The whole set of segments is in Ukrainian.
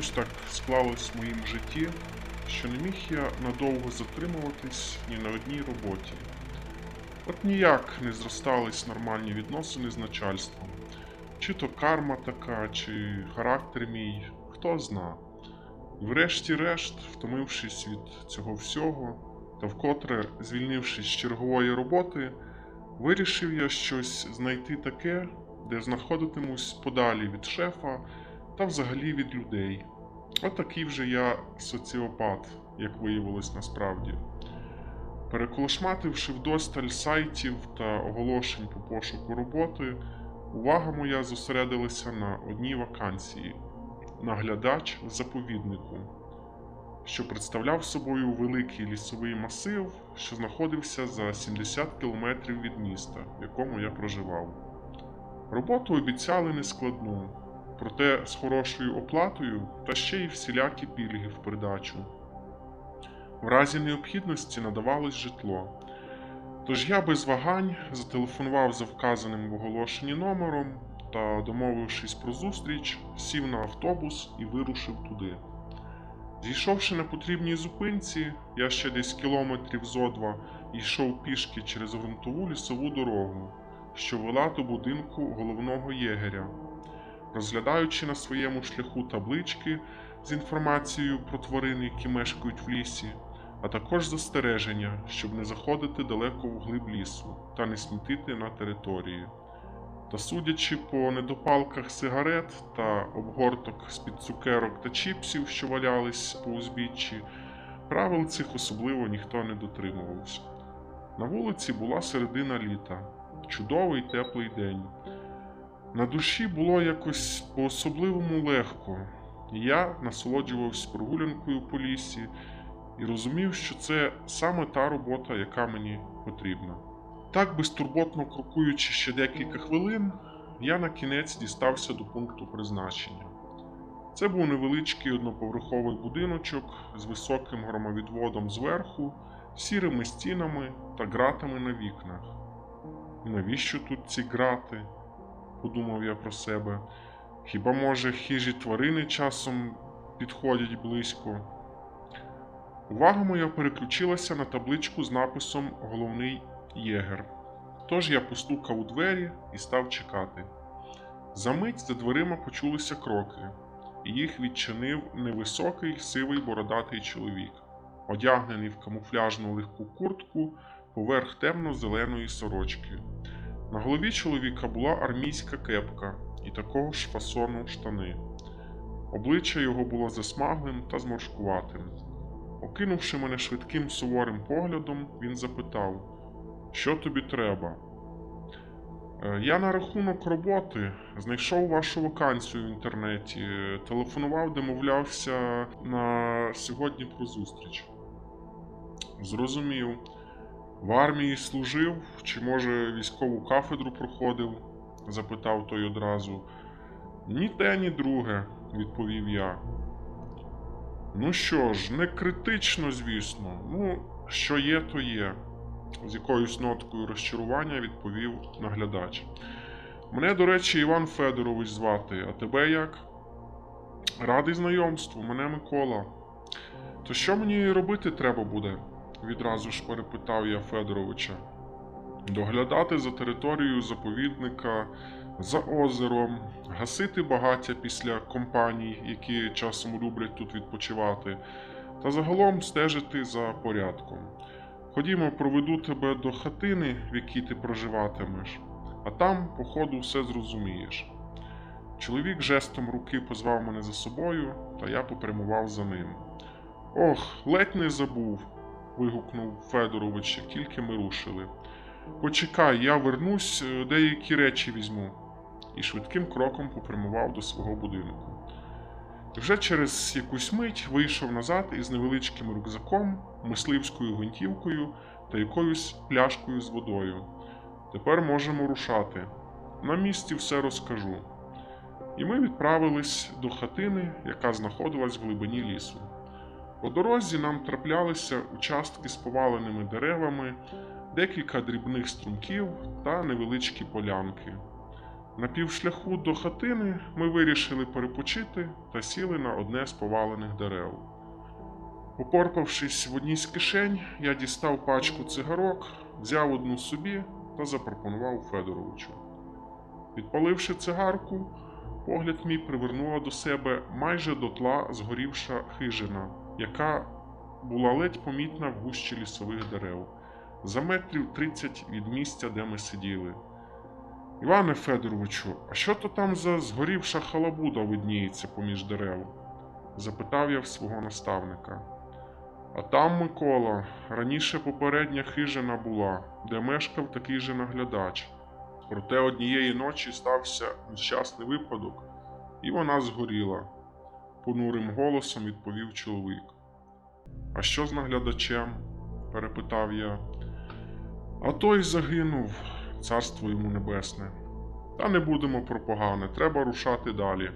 Якось так склалось в моїм житті, що не міг я надовго затримуватись ні на одній роботі. От ніяк не зростались нормальні відносини з начальством. Чи то карма така, чи характер мій, хто зна. Врешті-решт, втомившись від цього всього, та вкотре звільнившись з чергової роботи, вирішив я щось знайти таке, де знаходитимусь подалі від шефа та взагалі від людей. Отакий вже я соціопат, як виявилось насправді. Переколошмативши вдосталь сайтів та оголошень по пошуку роботи, увага моя зосередилася на одній вакансії наглядач заповіднику, що представляв собою великий лісовий масив, що знаходився за 70 кілометрів від міста, в якому я проживав. Роботу обіцяли нескладну, проте з хорошою оплатою та ще й всілякі пільги в придачу. В разі необхідності надавалось житло. Тож я без вагань зателефонував за вказаним в оголошенні номером та, домовившись про зустріч, сів на автобус і вирушив туди. Зійшовши на потрібній зупинці, я ще десь кілометрів зо два йшов пішки через ґрунтову лісову дорогу, що вела до будинку головного єгеря. Розглядаючи на своєму шляху таблички з інформацією про тварин, які мешкають в лісі, а також застереження, щоб не заходити далеко вглиб лісу та не смітити на території. Та судячи по недопалках сигарет та обгорток з-під цукерок та чіпсів, що валялись по узбіччі, правил цих особливо ніхто не дотримувався. На вулиці була середина літа, чудовий теплий день. На душі було якось по-особливому легко, я насолоджувався прогулянкою по лісі і розумів, що це саме та робота, яка мені потрібна. Так, безтурботно крокуючи ще декілька хвилин, я на кінець дістався до пункту призначення. Це був невеличкий одноповерховий будиночок з високим громовідводом зверху, сірими стінами та ґратами на вікнах. І навіщо тут ці грати? Подумав я про себе. Хіба може хижі тварини часом підходять близько? Увага моя переключилася на табличку з написом Головний єгер. Тож я постукав у двері і став чекати. Замить за дверима почулися кроки, і їх відчинив невисокий сивий бородатий чоловік, одягнений в камуфляжну легку куртку поверх темно-зеленої сорочки. На голові чоловіка була армійська кепка і такого ж фасону штани. Обличчя його було засмаглим та зморшкуватим. Окинувши мене швидким суворим поглядом, він запитав, що тобі треба. «Е, Я на рахунок роботи знайшов вашу вакансію в інтернеті, телефонував, домовлявся на сьогодні про зустріч. Зрозумів. В армії служив, чи може військову кафедру проходив? запитав той одразу. Ні те, ні друге, відповів я. Ну що ж, не критично, звісно. Ну, що є, то є, з якоюсь ноткою розчарування відповів наглядач. Мене, до речі, Іван Федорович звати, а тебе як? Радий знайомству, мене Микола. То що мені робити треба буде? Відразу ж перепитав я Федоровича. Доглядати за територією заповідника, за озером, гасити багаття після компаній, які часом люблять тут відпочивати, та загалом стежити за порядком. Ходімо, проведу тебе до хатини, в якій ти проживатимеш, а там, по ходу, все зрозумієш. Чоловік жестом руки позвав мене за собою, та я попрямував за ним. Ох, ледь не забув. Вигукнув Федорович, тільки ми рушили. Почекай, я вернусь, е, деякі речі візьму. І швидким кроком попрямував до свого будинку. Вже через якусь мить вийшов назад із невеличким рюкзаком, мисливською гвинтівкою та якоюсь пляшкою з водою. Тепер можемо рушати. На місці все розкажу. І ми відправились до хатини, яка знаходилась в глибині лісу. По дорозі нам траплялися участки з поваленими деревами, декілька дрібних струмків та невеличкі полянки. На півшляху до хатини ми вирішили перепочити та сіли на одне з повалених дерев. Попорпавшись в одній з кишень, я дістав пачку цигарок, взяв одну собі та запропонував Федоровичу. Підпаливши цигарку, погляд мій привернула до себе майже дотла згорівша хижина, яка була ледь помітна в гущі лісових дерев, за метрів 30 від місця, де ми сиділи. Іване Федоровичу, а що то там за згорівша халабуда видніється поміж дерев? запитав я в свого наставника. А там, Микола, раніше попередня хижина була, де мешкав такий же наглядач. Проте однієї ночі стався нещасний випадок, і вона згоріла, понурим голосом відповів чоловік. А що з наглядачем? перепитав я. А той загинув, царство йому небесне. Та не будемо про погане, треба рушати далі.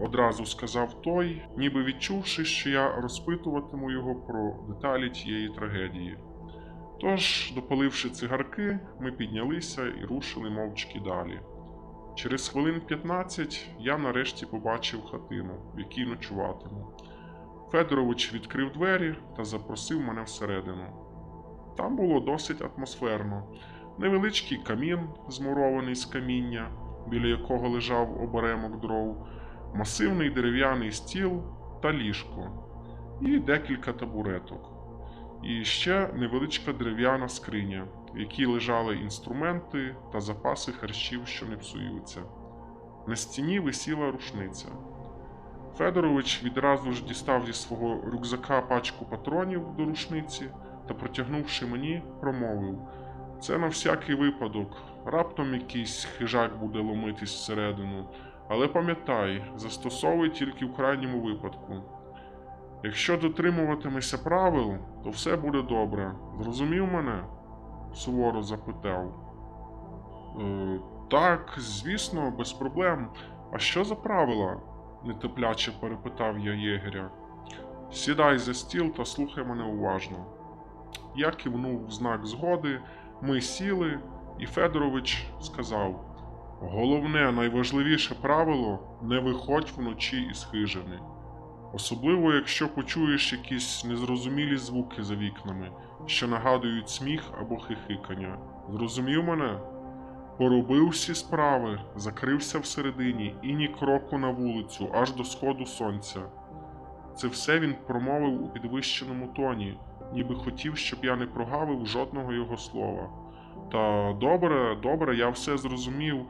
Одразу сказав той, ніби відчувши, що я розпитуватиму його про деталі тієї трагедії. Тож, допаливши цигарки, ми піднялися і рушили мовчки далі. Через хвилин 15 я нарешті побачив хатину, в якій ночуватиму. Федорович відкрив двері та запросив мене всередину. Там було досить атмосферно. Невеличкий камін, змурований з каміння, біля якого лежав оберемок дров, масивний дерев'яний стіл та ліжко, і декілька табуреток. І ще невеличка дерев'яна скриня, в якій лежали інструменти та запаси харчів, що не псуються. На стіні висіла рушниця. Федорович відразу ж дістав зі свого рюкзака пачку патронів до рушниці та, протягнувши мені, промовив: Це на всякий випадок. Раптом якийсь хижак буде ломитись всередину. Але пам'ятай, застосовуй тільки в крайньому випадку. Якщо дотримуватимешся правил, то все буде добре. Зрозумів мене? суворо запитав. Е, так, звісно, без проблем. А що за правила? нетерпляче перепитав я єгеря. Сідай за стіл та слухай мене уважно. Я кивнув в знак згоди, ми сіли, і Федорович сказав: Головне, найважливіше правило не виходь вночі із хижини. Особливо, якщо почуєш якісь незрозумілі звуки за вікнами, що нагадують сміх або хихикання. Зрозумів мене? Поробив всі справи, закрився всередині і ні кроку на вулицю, аж до сходу сонця. Це все він промовив у підвищеному тоні, ніби хотів, щоб я не прогавив жодного його слова. Та добре, добре, я все зрозумів.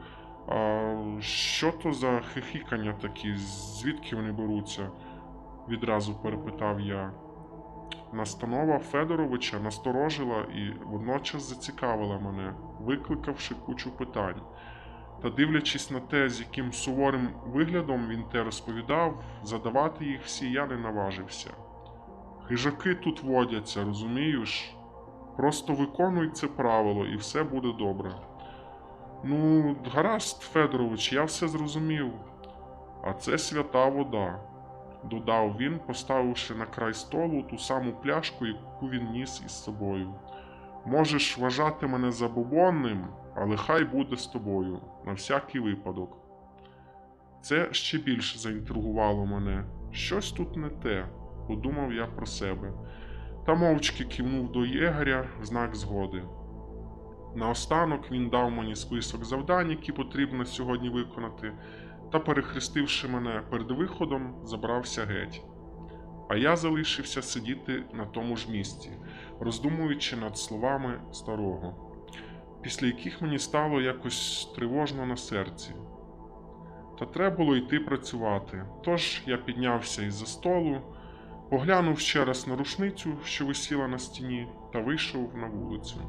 А що то за хихикання такі, звідки вони беруться? Відразу перепитав я. Настанова Федоровича насторожила і водночас зацікавила мене, викликавши кучу питань. Та дивлячись на те, з яким суворим виглядом він те розповідав, задавати їх всі я не наважився. Хижаки тут водяться, розумієш? Просто виконуй це правило і все буде добре. Ну, гаразд, Федорович, я все зрозумів. А це свята вода додав він, поставивши на край столу ту саму пляшку, яку він ніс із собою. Можеш вважати мене забобонним, але хай буде з тобою, на всякий випадок. Це ще більше заінтригувало мене. Щось тут не те, подумав я про себе, та мовчки кивнув до єгеря в знак згоди. Наостанок він дав мені список завдань, які потрібно сьогодні виконати, та, перехрестивши мене перед виходом, забрався геть. А я залишився сидіти на тому ж місці, роздумуючи над словами старого, після яких мені стало якось тривожно на серці. Та треба було йти працювати, тож я піднявся із за столу, поглянув ще раз на рушницю, що висіла на стіні, та вийшов на вулицю.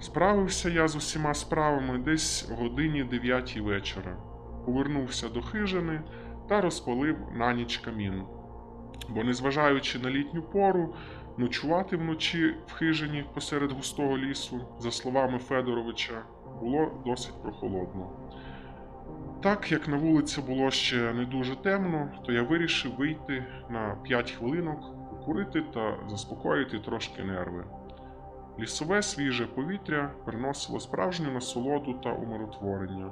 Справився я з усіма справами десь о годині дев'ятій вечора повернувся до хижини та розпалив на ніч камін. Бо, незважаючи на літню пору, ночувати вночі в хижині посеред густого лісу, за словами Федоровича, було досить прохолодно. Так як на вулиці було ще не дуже темно, то я вирішив вийти на 5 хвилинок, покурити та заспокоїти трошки нерви. Лісове свіже повітря приносило справжню насолоду та умиротворення.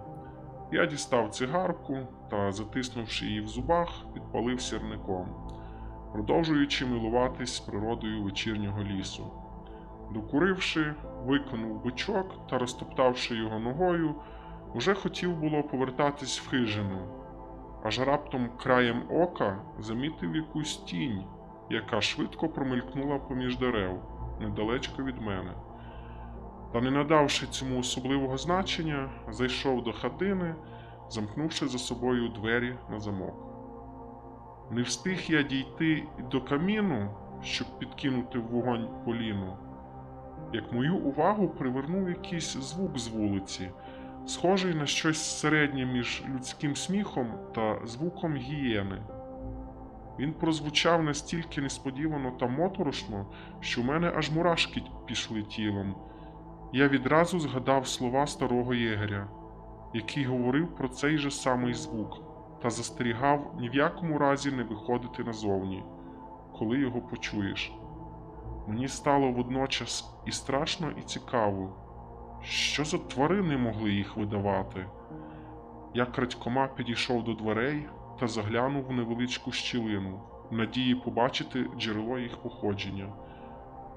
Я дістав цигарку та, затиснувши її в зубах, підпалив сірником, продовжуючи милуватись природою вечірнього лісу. Докуривши, виконув бичок та розтоптавши його ногою, уже хотів було повертатись в хижину, аж раптом краєм ока замітив якусь тінь, яка швидко промелькнула поміж дерев недалечко від мене. Та не надавши цьому особливого значення, зайшов до хатини, замкнувши за собою двері на замок. Не встиг я дійти до каміну, щоб підкинути вогонь поліну, як мою увагу привернув якийсь звук з вулиці, схожий на щось середнє між людським сміхом та звуком гієни. Він прозвучав настільки несподівано та моторошно, що в мене аж мурашки пішли тілом. Я відразу згадав слова старого єгеря, який говорив про цей же самий звук, та застерігав ні в якому разі не виходити назовні, коли його почуєш. Мені стало водночас і страшно, і цікаво, що за тварини могли їх видавати. Я крадькома підійшов до дверей та заглянув в невеличку щілину, в надії побачити джерело їх походження,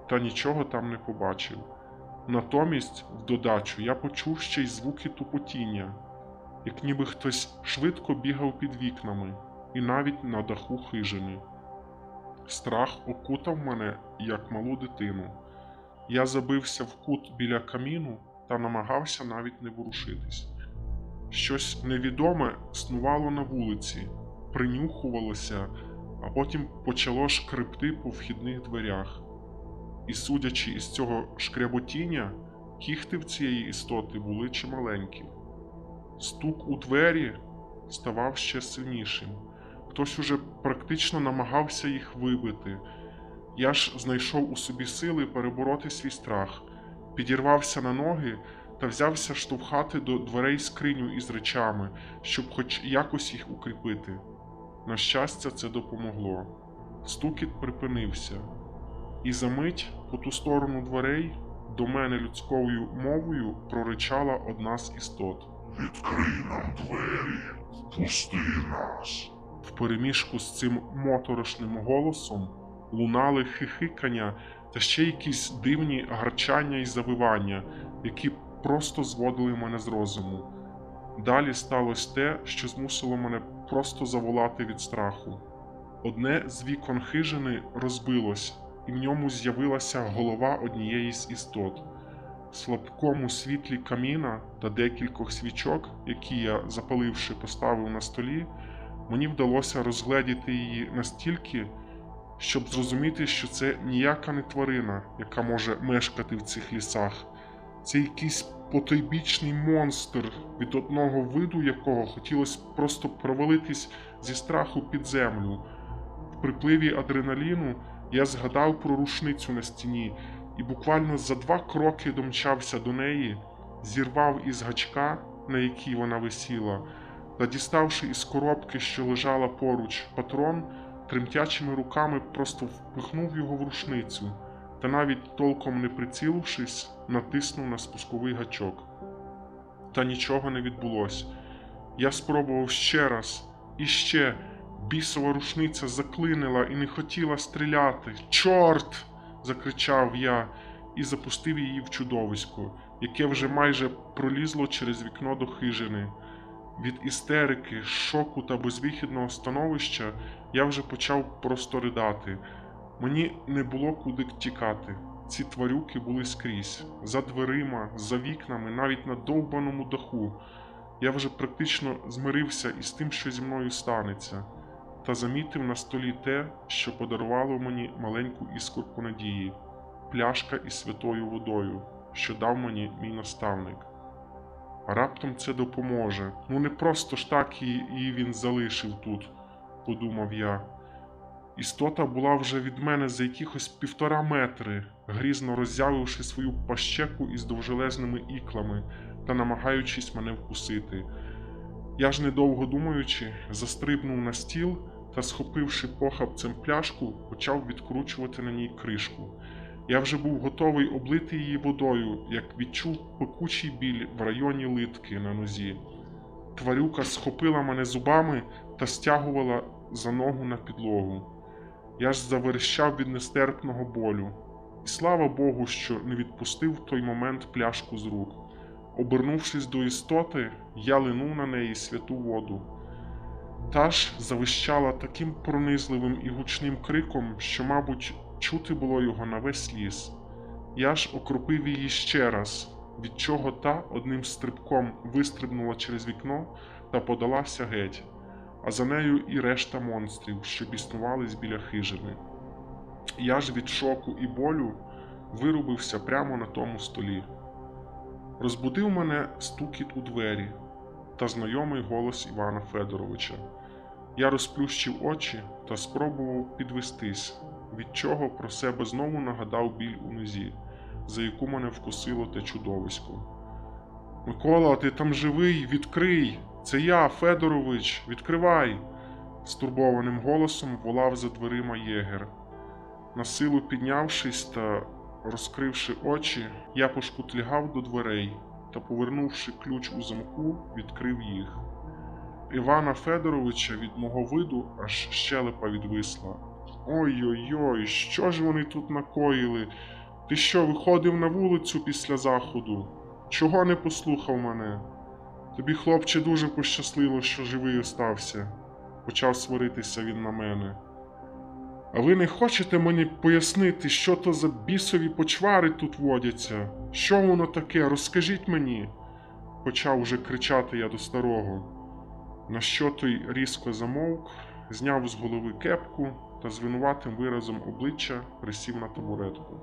та нічого там не побачив. Натомість, в додачу, я почув ще й звуки тупотіння, як ніби хтось швидко бігав під вікнами і навіть на даху хижини. Страх окутав мене, як малу дитину. Я забився в кут біля каміну та намагався навіть не ворушитись. Щось невідоме снувало на вулиці, принюхувалося, а потім почало шкребти по вхідних дверях. І, судячи із цього шкряботіння, кіхти в цієї істоти були чималенькі. Стук у двері ставав ще сильнішим. Хтось уже практично намагався їх вибити. Я ж знайшов у собі сили перебороти свій страх, підірвався на ноги та взявся штовхати до дверей скриню із речами, щоб хоч якось їх укріпити. На щастя, це допомогло. Стукіт припинився, і за мить по ту сторону дверей до мене людською мовою проричала одна з істот. Відкрий нам двері, пусти нас. Впереміжку з цим моторошним голосом лунали хихикання та ще якісь дивні гарчання і завивання, які просто зводили мене з розуму. Далі сталося те, що змусило мене просто заволати від страху. Одне з вікон хижини розбилось, в ньому з'явилася голова однієї з істот. В слабкому світлі каміна та декількох свічок, які я, запаливши, поставив на столі, мені вдалося розгледіти її настільки, щоб зрозуміти, що це ніяка не тварина, яка може мешкати в цих лісах. Це якийсь потойбічний монстр, від одного виду якого хотілося просто провалитись зі страху під землю. В припливі адреналіну я згадав про рушницю на стіні і буквально за два кроки домчався до неї, зірвав із гачка, на якій вона висіла, та діставши із коробки, що лежала поруч, патрон, тремтячими руками просто впихнув його в рушницю та навіть толком не прицілившись, натиснув на спусковий гачок. Та нічого не відбулося. Я спробував ще раз і ще. Бісова рушниця заклинила і не хотіла стріляти. Чорт! закричав я і запустив її в чудовисько, яке вже майже пролізло через вікно до хижини. Від істерики, шоку та безвихідного становища я вже почав просто ридати. Мені не було куди тікати. Ці тварюки були скрізь, за дверима, за вікнами, навіть на довбаному даху. Я вже практично змирився із тим, що зі мною станеться, та замітив на столі те, що подарувало мені маленьку іскорку надії пляшка із святою водою, що дав мені мій наставник. Раптом це допоможе. Ну не просто ж так її він залишив тут, подумав я. Істота була вже від мене за якихось півтора метри, грізно роззявивши свою пащеку із довжелезними іклами та намагаючись мене вкусити. Я ж, недовго думаючи, застрибнув на стіл та, схопивши похапцем пляшку, почав відкручувати на ній кришку. Я вже був готовий облити її водою, як відчув пекучий біль в районі литки на нозі. тварюка схопила мене зубами та стягувала за ногу на підлогу. Я ж заверещав від нестерпного болю. І слава Богу, що не відпустив в той момент пляшку з рук. Обернувшись до істоти, я линув на неї святу воду. Та ж завищала таким пронизливим і гучним криком, що, мабуть, чути було його на весь ліс. Я ж окропив її ще раз, від чого та одним стрибком вистрибнула через вікно та подалася геть, а за нею і решта монстрів, що біснувались біля хижини. Я ж від шоку і болю вирубився прямо на тому столі. Розбудив мене стукіт у двері та знайомий голос Івана Федоровича. Я розплющив очі та спробував підвестись, від чого про себе знову нагадав біль у нозі, за яку мене вкусило те чудовисько. Микола, ти там живий, відкрий! Це я, Федорович, відкривай! стурбованим голосом волав за дверима єгер. На силу піднявшись та розкривши очі, я пошкутлягав до дверей та, повернувши ключ у замку, відкрив їх. Івана Федоровича від мого виду аж щелепа відвисла. Ой-ой-ой, що ж вони тут накоїли? Ти що, виходив на вулицю після заходу? Чого не послухав мене? Тобі, хлопче, дуже пощастило, що живий остався, почав сваритися він на мене. А ви не хочете мені пояснити, що то за бісові почвари тут водяться? Що воно таке? Розкажіть мені, почав уже кричати я до старого. На що той різко замовк, зняв з голови кепку та з винуватим виразом обличчя присів на табуретку.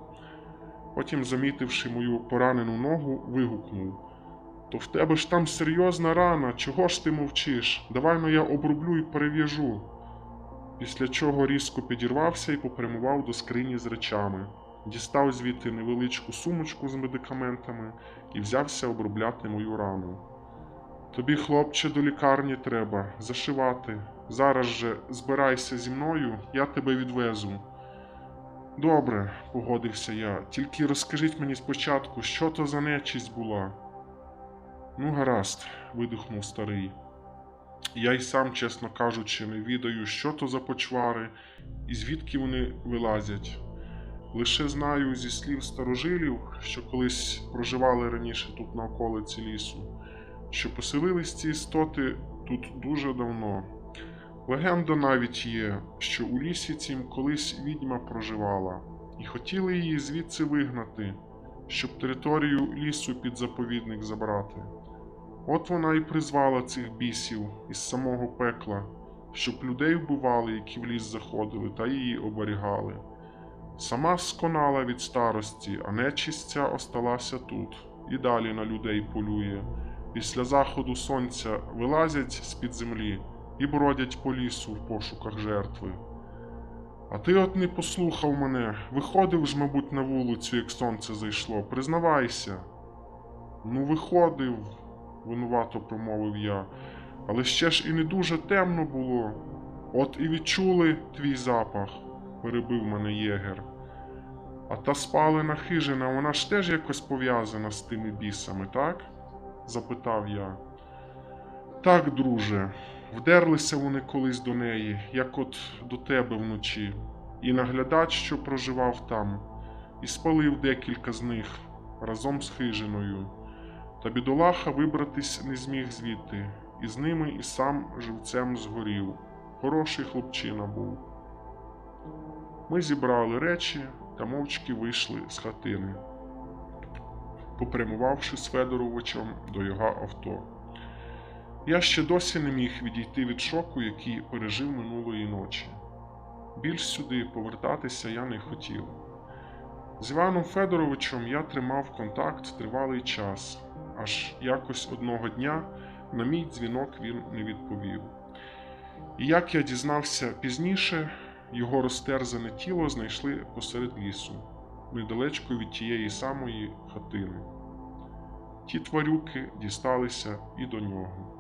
Потім, замітивши мою поранену ногу, вигукнув: То в тебе ж там серйозна рана, чого ж ти мовчиш? Давай ну я обрублю і перев'яжу. Після чого різко підірвався і попрямував до скрині з речами, дістав звідти невеличку сумочку з медикаментами і взявся обробляти мою рану. Тобі, хлопче, до лікарні треба зашивати. Зараз же збирайся зі мною, я тебе відвезу. Добре, погодився я, тільки розкажіть мені спочатку, що то за нечість була. Ну, гаразд, видихнув старий. Я й сам, чесно кажучи, не відаю, що то за почвари і звідки вони вилазять. Лише знаю зі слів старожилів, що колись проживали раніше тут на околиці лісу, що поселились ці істоти тут дуже давно. Легенда навіть є, що у лісі цім колись відьма проживала, і хотіли її звідси вигнати, щоб територію лісу під заповідник забрати. От вона і призвала цих бісів із самого пекла, щоб людей вбивали, які в ліс заходили, та її оберігали. Сама сконала від старості, а нечисть ця осталася тут і далі на людей полює. Після заходу сонця вилазять з-під землі і бродять по лісу в пошуках жертви. А ти от не послухав мене, виходив ж, мабуть, на вулицю, як сонце зайшло, признавайся. Ну, виходив, винувато промовив я, але ще ж і не дуже темно було. От і відчули твій запах, перебив мене єгер. А та спалена хижина, вона ж теж якось пов'язана з тими бісами, так? запитав я. Так, друже, вдерлися вони колись до неї, як от до тебе вночі, і наглядач, що проживав там, і спалив декілька з них разом з хижиною. Та бідолаха вибратись не зміг звідти, і з ними і сам живцем згорів. Хороший хлопчина був. Ми зібрали речі та мовчки вийшли з хатини, попрямувавши з Федоровичем до його авто. Я ще досі не міг відійти від шоку, який пережив минулої ночі. Більш сюди повертатися я не хотів. З Іваном Федоровичем я тримав контакт тривалий час, аж якось одного дня на мій дзвінок він не відповів. І як я дізнався пізніше, його розтерзане тіло знайшли посеред лісу, недалечко від тієї самої хатини. Ті тварюки дісталися і до нього.